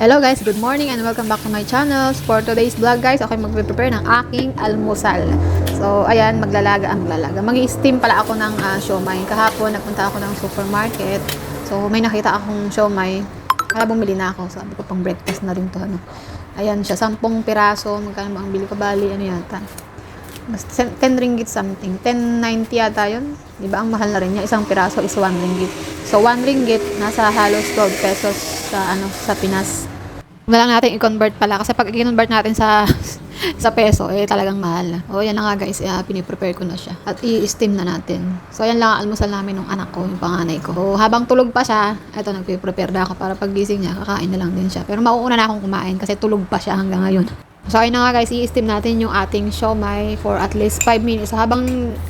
Hello guys, good morning and welcome back to my channel. For today's vlog guys, ako magpe-prepare ng aking almusal. So, ayan, maglalaga, ah, maglalaga. Mag-steam pala ako ng uh, siomay. Kahapon, nagpunta ako ng supermarket. So, may nakita akong siomay. Kaya bumili na ako. Sabi ko, pang breakfast na rin to. Ano. Ayan siya, 10 piraso. Magkano ba ang bili ko? Bali, ano yata? Mas 10 ringgit something. 10.90 yata yun. Di ba? Ang mahal na rin niya. Isang piraso is 1 ringgit. So, 1 ringgit, nasa halos 12 pesos sa, ano, sa Pinas. Wala lang natin i-convert pala. Kasi pag i-convert natin sa sa peso, eh talagang mahal. O, yan na nga guys. Uh, piniprepare ko na siya. At i-steam na natin. So, yan lang ang almusal namin ng anak ko, yung panganay ko. So, habang tulog pa siya, eto, nagpiprepare na ako para pagising niya, kakain na lang din siya. Pero mauuna na akong kumain kasi tulog pa siya hanggang ngayon. So, ayun na nga guys, i-steam natin yung ating siomay for at least 5 minutes. So, habang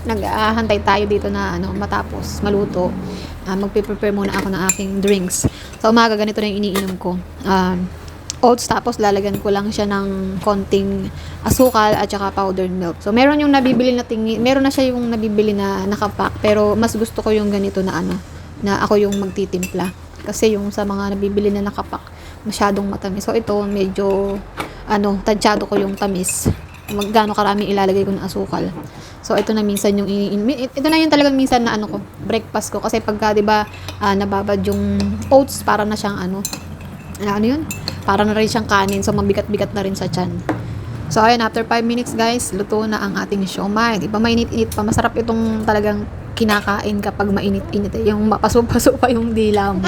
naghahantay tayo dito na ano, matapos maluto, uh, magpe-prepare muna ako ng aking drinks. Sa umaga, ganito na yung iniinom ko. Um, oats, tapos lalagyan ko lang siya ng konting asukal at saka powdered milk. So, meron yung nabibili na tingi, meron na siya yung nabibili na nakapack, pero mas gusto ko yung ganito na ano, na ako yung magtitimpla. Kasi yung sa mga nabibili na nakapack, masyadong matamis. So, ito, medyo ano, tadyado ko yung tamis. Magkano karami ilalagay ko ng asukal. So, ito na minsan yung iniinom. Ito na yung talagang minsan na ano ko, breakfast ko. Kasi pagka, di ba, ah, nababad yung oats, para na siyang ano, ano yun? Para na rin siyang kanin. So, mabigat-bigat na rin sa tiyan. So, ayun, after 5 minutes, guys, luto na ang ating siomay. Di ba, mainit-init pa. Masarap itong talagang kinakain kapag mainit-init. Eh. Yung mapaso-paso pa yung dila mo.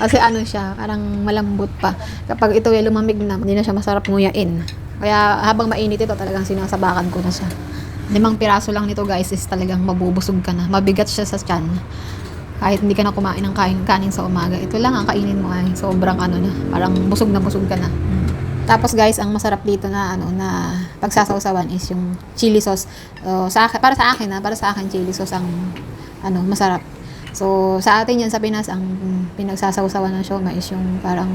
Kasi ano siya, parang malambot pa. Kapag ito ay lumamig na, hindi na siya masarap nguyain. Kaya habang mainit ito, talagang sinasabakan ko na siya. Limang piraso lang nito guys is talagang mabubusog ka na. Mabigat siya sa tiyan. Kahit hindi ka na kumain ng kain, kanin sa umaga. Ito lang ang kainin mo ay sobrang ano na. Parang busog na busog ka na. Tapos guys, ang masarap dito na ano na pagsasawsawan is yung chili sauce. So, sa akin, para sa akin na, para sa akin chili sauce ang ano masarap. So, sa atin yan sa Pinas, ang pinagsasawsawan ng siomay is yung parang,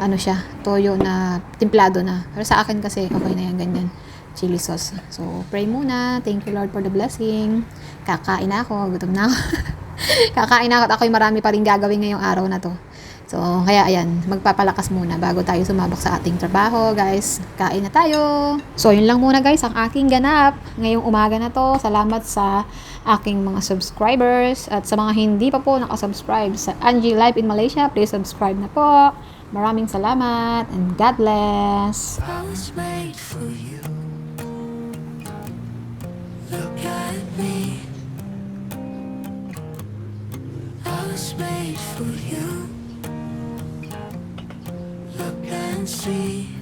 ano siya, toyo na timplado na. Pero sa akin kasi, okay na yan, ganyan. Chili sauce. So, pray muna. Thank you, Lord, for the blessing. Kakain ako. Gutom na ako. Kakain ako at ako'y marami pa rin gagawin ngayong araw na to. So, kaya ayan, magpapalakas muna bago tayo sumabak sa ating trabaho, guys. Kain na tayo. So, yun lang muna, guys, ang aking ganap ngayong umaga na to. Salamat sa aking mga subscribers at sa mga hindi pa po nakasubscribe sa Angie Live in Malaysia, please subscribe na po. Maraming salamat and God bless. I was made for you. Look at me. I was made for you. Look and see.